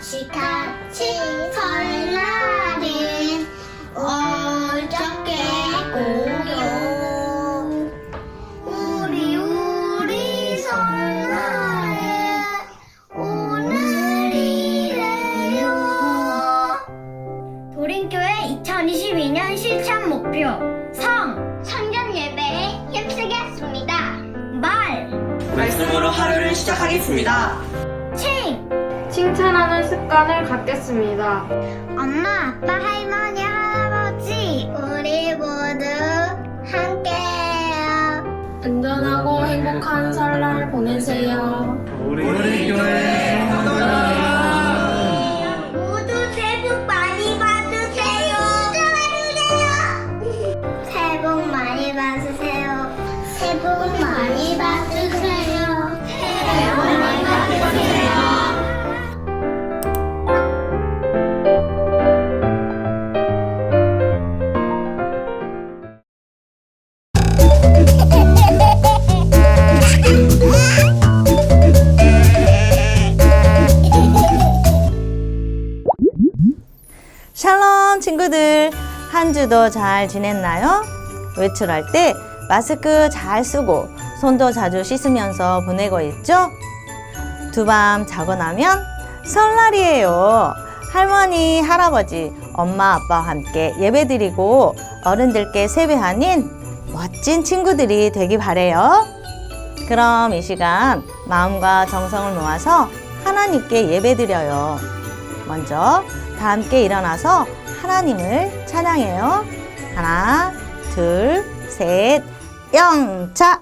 같이 같이 설날은 어저께 고요. 우리 우리 설날은 오늘이래요. 도림교회 2022년 실천 목표 성. 성전 예배에 힘쓰겠습니다. 말. 말씀으로 하루를 시작하겠습니다. 칭 칭찬하는 습관을 갖겠습니다. 엄마, 아빠, 할머니, 할아버지, 우리 모두 함께해요. 안전하고 행복한 설날 보내세요. 우리 한 주도 잘 지냈나요? 외출할 때 마스크 잘 쓰고 손도 자주 씻으면서 보내고 있죠? 두 밤 자고 나면 설날이에요. 할머니, 할아버지, 엄마, 아빠와 함께 예배드리고 어른들께 세배하는 멋진 친구들이 되기 바래요. 그럼 이 시간 마음과 정성을 모아서 하나님께 예배드려요. 먼저 다 함께 일어나서 하나님을 찬양해요. 하나, 둘, 셋, 영차.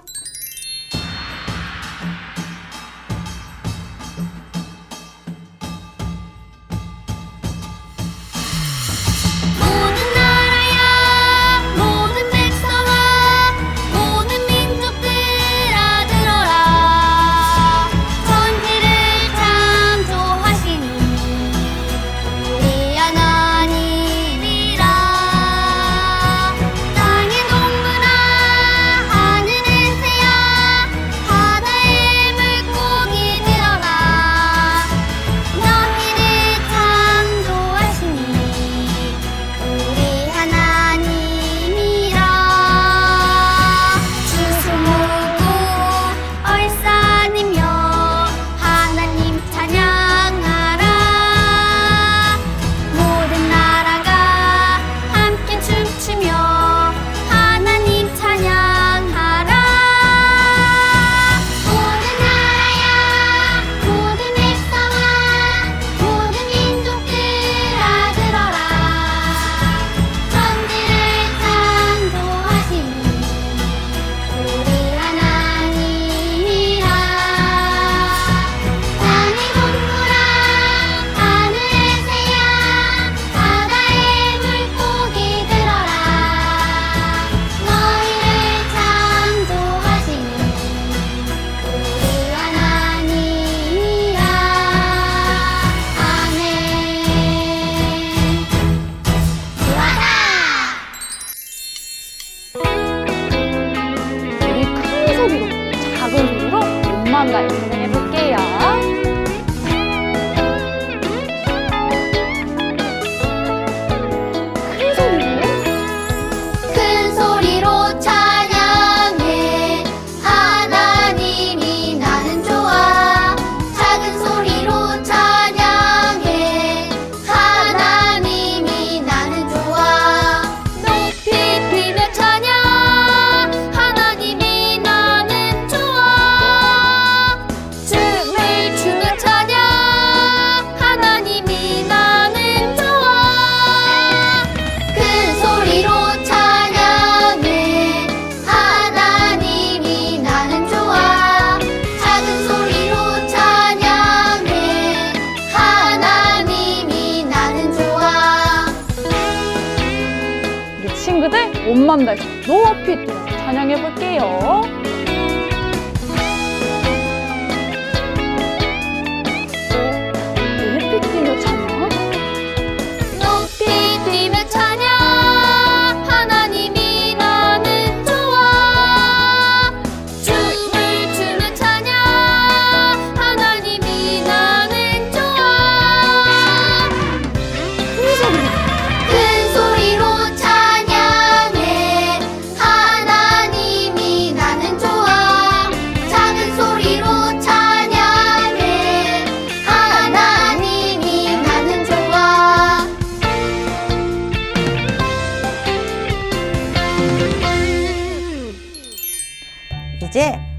친구들 온맘 다해서 높이 뛰면서 찬양해 볼게요.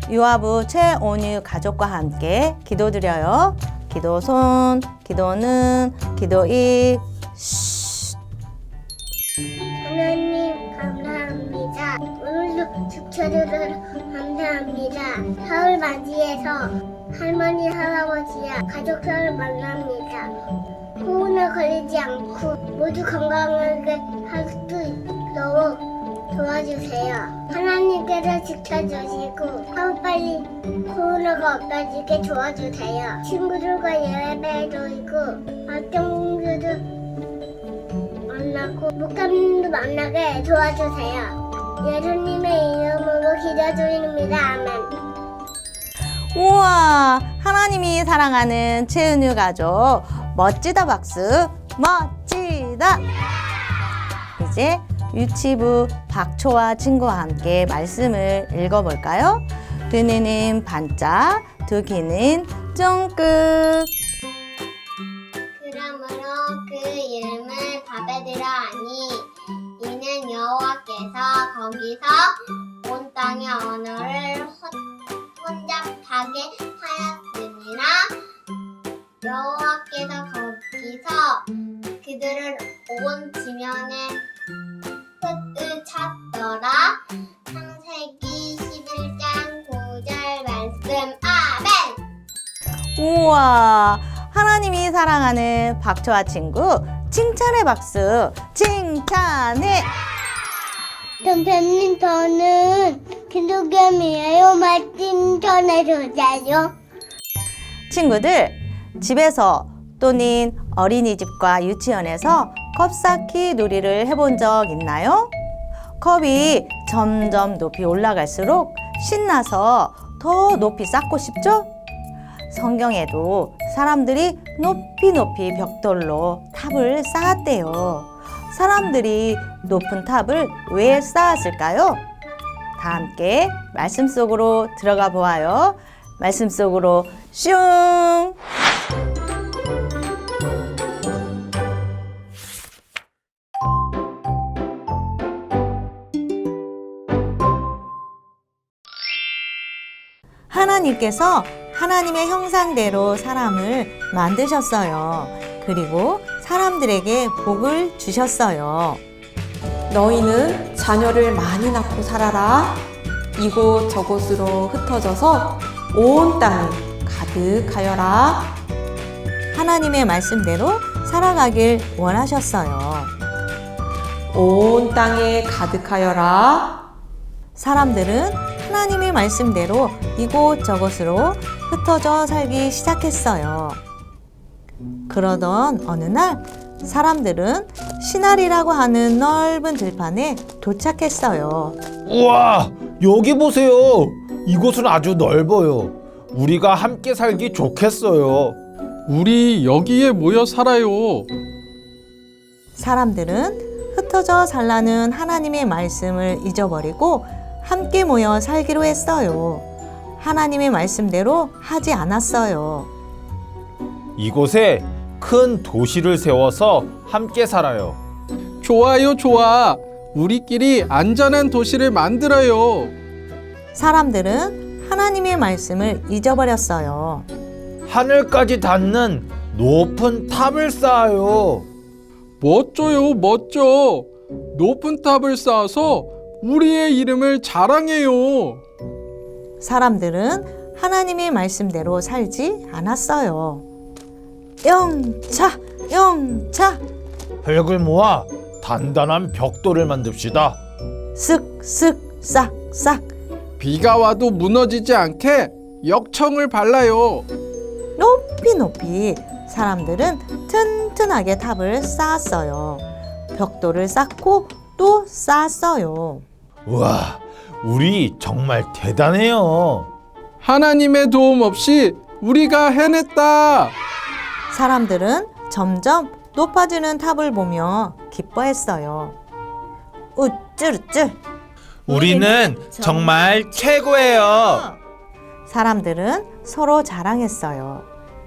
유아부 최온유 가족과 함께 기도드려요. 기도 손, 기도는, 기도 입. 쉿. 하나님 감사합니다. 오늘도 지켜주셔서 감사합니다. 사흘 맞이해서 할머니 할아버지와 가족들을 만납니다. 코로나 걸리지 않고 모두 건강하게 할 수 있도록 도와주세요. 하나님께서 지켜주시고 하루 빨리 코로나가 없어지게 도와주세요. 친구들과 예배도 있고 박경공주도 만나고 목사님도 만나게 도와주세요. 예수님의 이름으로 기도드립니다. 아멘. 우와, 하나님이 사랑하는 최은유 가족. 멋지다 박수. 멋지다. 이제 유치부 박초와 친구와 함께 말씀을 읽어볼까요? 두 눈은 반짝, 두 귀는 쫑긋. 그러므로 그 이름을 바베드라 하니 이는 여호와께서 거기서 온 땅의 언어를 혼- 혼잡하게 하였느니라 여호와께서 거기서 그들을 온 지면에 흩을 찾더라 창세기 11장 9절 말씀 아멘 우와, 하나님이 사랑하는 박초와 친구. 칭찬의 박수. 칭찬해. 선생님 저는 기독교이에요 말씀 전해주세요 친구들, 집에서 또는 어린이집과 유치원에서 컵 쌓기 놀이를 해본 적 있나요? 컵이 점점 높이 올라갈수록 신나서 더 높이 쌓고 싶죠? 성경에도 사람들이 높이 높이 벽돌로 탑을 쌓았대요. 사람들이 높은 탑을 왜 쌓았을까요? 다 함께 말씀 속으로 들어가 보아요. 말씀 속으로 슝! 하나님께서 하나님의 형상대로 사람을 만드셨어요. 그리고 사람들에게 복을 주셨어요. 너희는 자녀를 많이 낳고 살아라. 이곳 저곳으로 흩어져서 온 땅에 가득하여라. 하나님의 말씀대로 살아가길 원하셨어요. 온 땅에 가득하여라. 사람들은 하나님의 말씀대로 이곳저곳으로 흩어져 살기 시작했어요. 그러던 어느 날 사람들은 시나리라고 하는 넓은 들판에 도착했어요. 우와, 여기 보세요. 이곳은 아주 넓어요. 우리가 함께 살기 좋겠어요. 우리 여기에 모여 살아요. 사람들은 흩어져 살라는 하나님의 말씀을 잊어버리고 함께 모여 살기로 했어요. 하나님의 말씀대로 하지 않았어요. 이곳에 큰 도시를 세워서 함께 살아요. 좋아요, 좋아. 우리끼리 안전한 도시를 만들어요. 사람들은 하나님의 말씀을 잊어버렸어요. 하늘까지 닿는 높은 탑을 쌓아요. 멋져요, 멋져. 높은 탑을 쌓아서 우리의 이름을 자랑해요. 사람들은 하나님의 말씀대로 살지 않았어요. 영차, 영차, 흙을 모아 단단한 벽돌을 만듭시다. 쓱쓱, 싹싹, 비가 와도 무너지지 않게 역청을 발라요. 높이 높이 사람들은 튼튼하게 탑을 쌓았어요. 벽돌을 쌓고 또 쌓았어요. 우와, 우리 정말 대단해요. 하나님의 도움 없이 우리가 해냈다. 사람들은 점점 높아지는 탑을 보며 기뻐했어요. 우쭈르쭈. 우리는 정말 최고예요. 사람들은 서로 자랑했어요.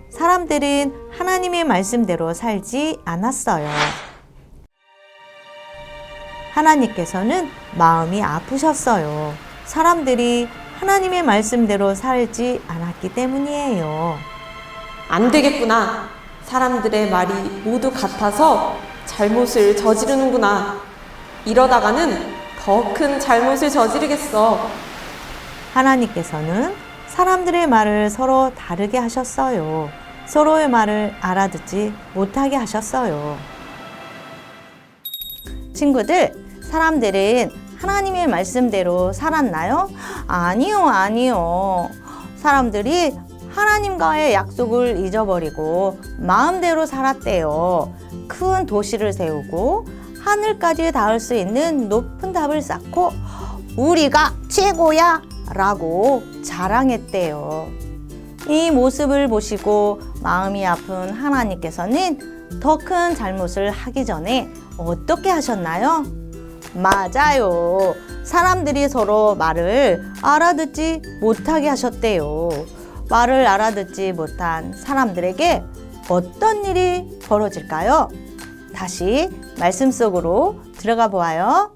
사람들은 하나님의 말씀대로 살지 않았어요. 하나님께서는 마음이 아프셨어요. 사람들이 하나님의 말씀대로 살지 않았기 때문이에요. 안 되겠구나. 사람들의 말이 모두 같아서 잘못을 저지르는구나. 이러다가는 더 큰 잘못을 저지르겠어. 하나님께서는 사람들의 말을 서로 다르게 하셨어요. 서로의 말을 알아듣지 못하게 하셨어요. 친구들, 사람들은 하나님의 말씀대로 살았나요? 아니요, 아니요. 사람들이 하나님과의 약속을 잊어버리고 마음대로 살았대요. 큰 도시를 세우고 하늘까지 닿을 수 있는 높은 답을 쌓고 우리가 최고야! 라고 자랑했대요. 이 모습을 보시고 마음이 아픈 하나님께서는 더 큰 잘못을 하기 전에 어떻게 하셨나요? 맞아요. 사람들이 서로 말을 알아듣지 못하게 하셨대요. 말을 알아듣지 못한 사람들에게 어떤 일이 벌어질까요? 다시 말씀 속으로 들어가 보아요.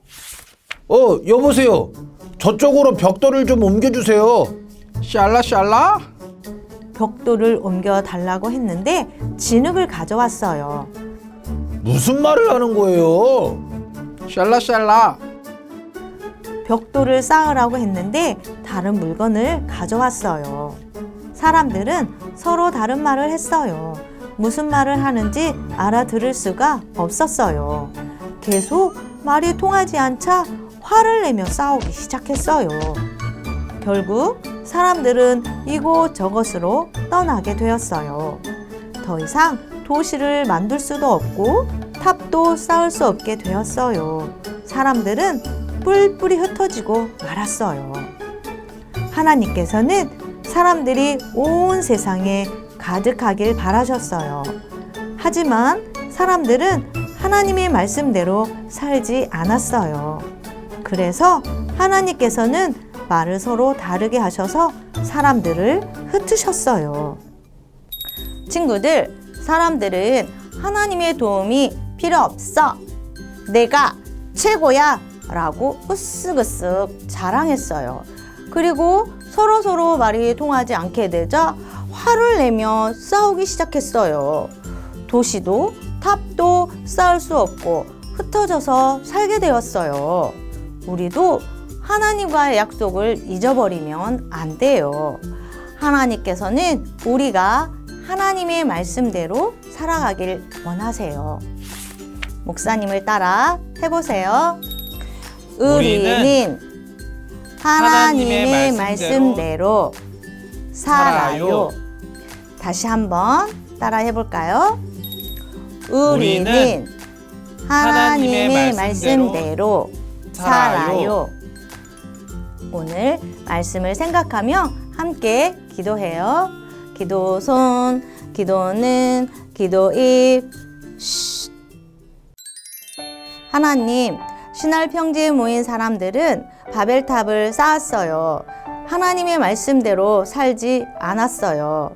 어, 여보세요. 저쪽으로 벽돌을 좀 옮겨주세요. 샬라 샬라? 벽돌을 옮겨 달라고 했는데 진흙을 가져왔어요. 무슨 말을 하는 거예요? 샬라샬라? 벽돌을 쌓으라고 했는데 다른 물건을 가져왔어요. 사람들은 서로 다른 말을 했어요. 무슨 말을 하는지 알아들을 수가 없었어요. 계속 말이 통하지 않자 화를 내며 싸우기 시작했어요. 결국 사람들은 이곳 저곳으로 떠나게 되었어요. 더 이상 도시를 만들 수도 없고 탑도 쌓을 수 없게 되었어요. 사람들은 뿔뿔이 흩어지고 말았어요. 하나님께서는 사람들이 온 세상에 가득하길 바라셨어요. 하지만 사람들은 하나님의 말씀대로 살지 않았어요. 그래서 하나님께서는 말을 서로 다르게 하셔서 사람들을 흩으셨어요. 친구들, 사람들은 하나님의 도움이 필요 없어. 내가 최고야. 라고 으쓱으쓱 자랑했어요. 그리고 서로 서로 말이 통하지 않게 되자 화를 내며 싸우기 시작했어요. 도시도 탑도 쌓을 수 없고 흩어져서 살게 되었어요. 우리도 하나님과의 약속을 잊어버리면 안 돼요. 하나님께서는 우리가 하나님의 말씀대로 살아가길 원하세요. 목사님을 따라 해보세요. 우리는 하나님의 말씀대로 살아요. 다시 한번 따라 해볼까요? 우리는 하나님의 말씀대로 살아요. 오늘 말씀을 생각하며 함께 기도해요. 기도 손, 기도는, 기도 입. 쉿. 하나님, 신할 평지에 모인 사람들은 바벨탑을 쌓았어요. 하나님의 말씀대로 살지 않았어요.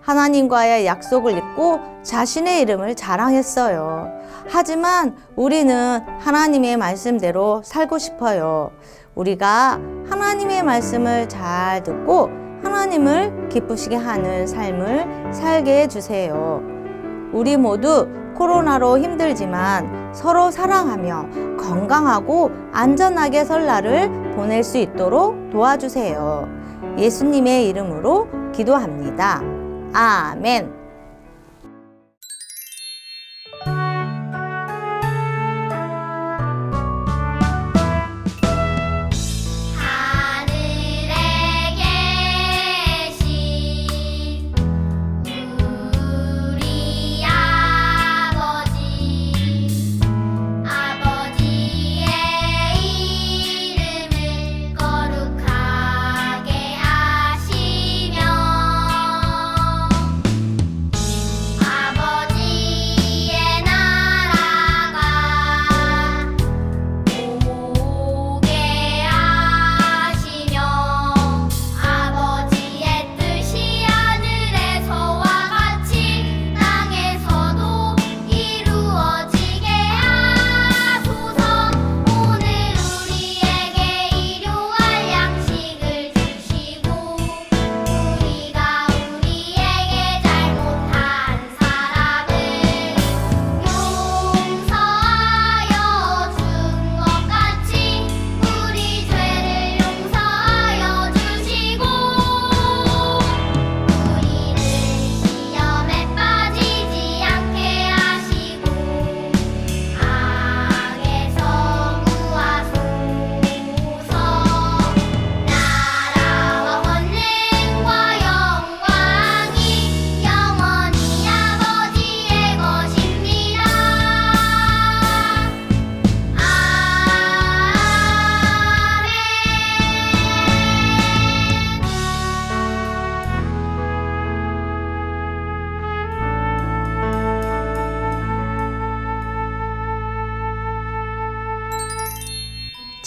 하나님과의 약속을 잊고 자신의 이름을 자랑했어요. 하지만 우리는 하나님의 말씀대로 살고 싶어요. 우리가 하나님의 말씀을 잘 듣고 하나님을 기쁘시게 하는 삶을 살게 해주세요. 우리 모두 코로나로 힘들지만 서로 사랑하며 건강하고 안전하게 설날을 보낼 수 있도록 도와주세요. 예수님의 이름으로 기도합니다. 아멘.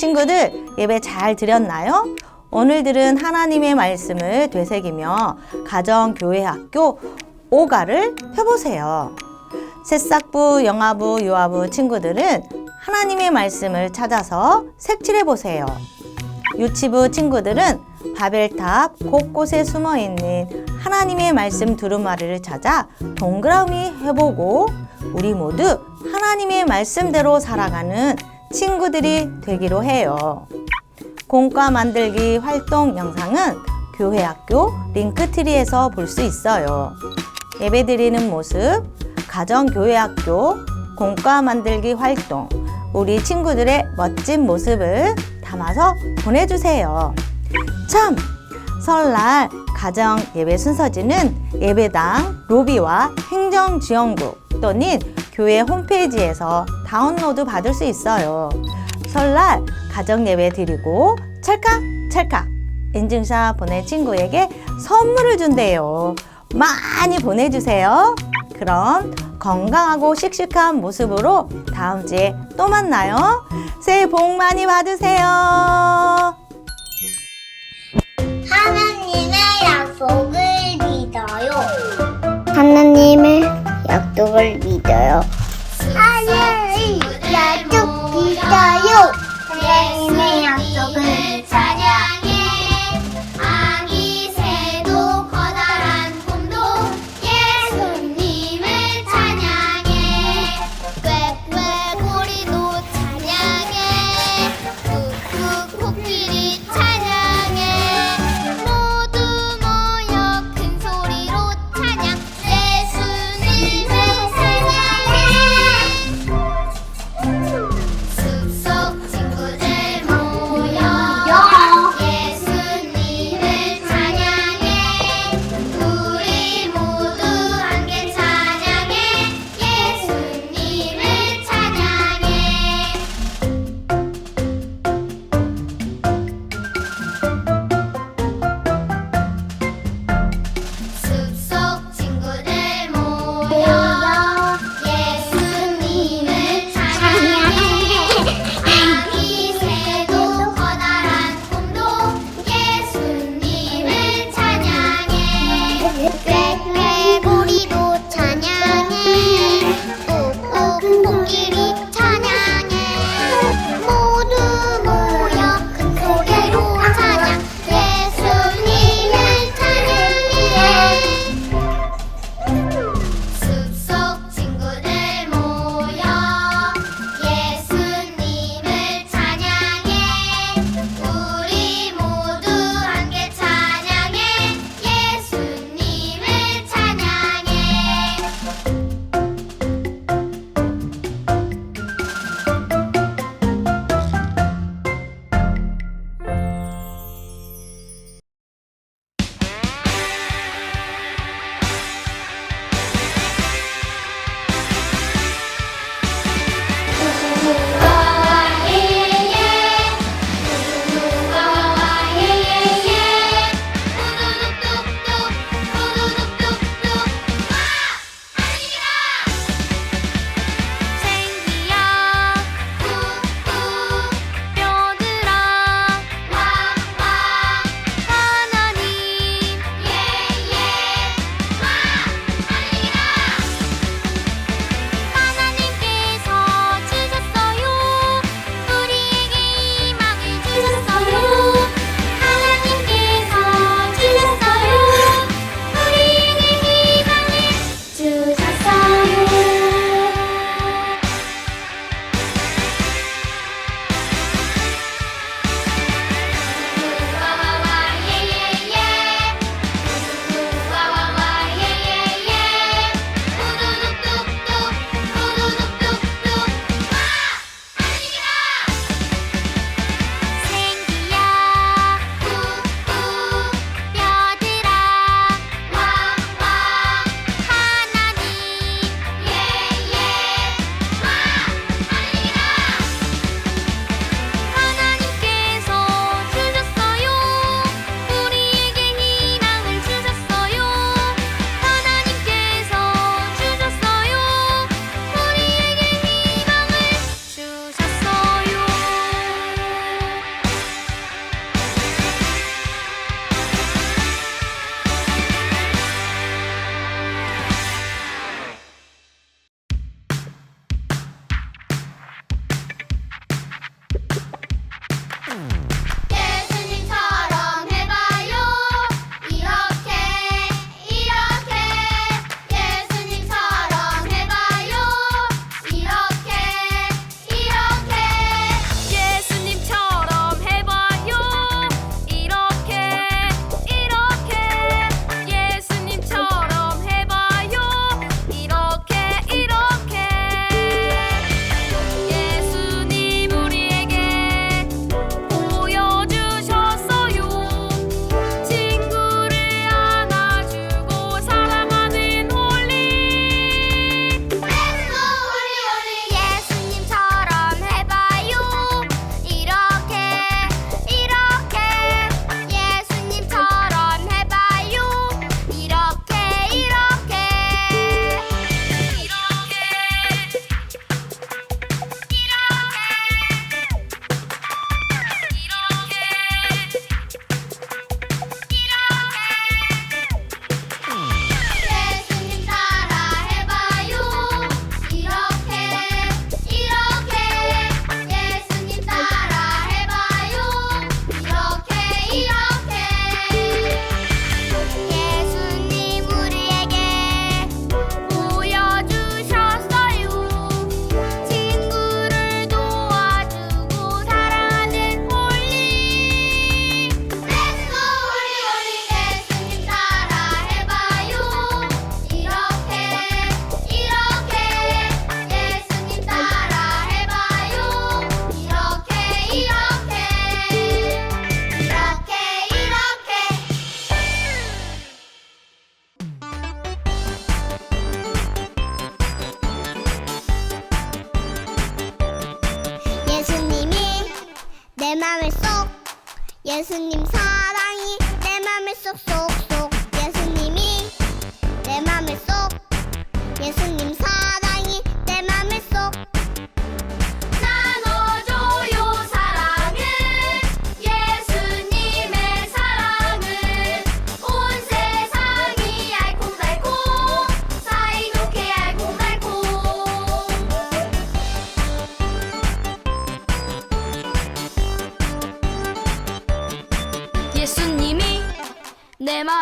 친구들 예배 잘 드렸나요? 오늘 들은 하나님의 말씀을 되새기며 가정 교회 학교 오가를 펴보세요. 새싹부, 영아부, 유아부 친구들은 하나님의 말씀을 찾아서 색칠해 보세요. 유치부 친구들은 바벨탑 곳곳에 숨어 있는 하나님의 말씀 두루마리를 찾아 동그라미 해보고 우리 모두 하나님의 말씀대로 살아가는 친구들이 되기로 해요. 공과 만들기 활동 영상은 교회 학교 링크트리에서 볼 수 있어요. 예배 드리는 모습, 가정 교회 학교 공과 만들기 활동, 우리 친구들의 멋진 모습을 담아서 보내주세요. 참! 설날 가정 예배 순서지는 예배당 로비와 행정지원국 또는 교회 홈페이지에서 다운로드 받을 수 있어요. 설날 가정 예배 드리고 찰칵 찰칵 인증샷 보낸 친구에게 선물을 준대요. 많이 보내주세요. 그럼 건강하고 씩씩한 모습으로 다음 주에 또 만나요. 새해 복 많이 받으세요. 하나님의 약속을 믿어요. 하나님의 약속을 믿어요. 하나님의 약속 믿어요. 하나님의 약속을 찬양해. 아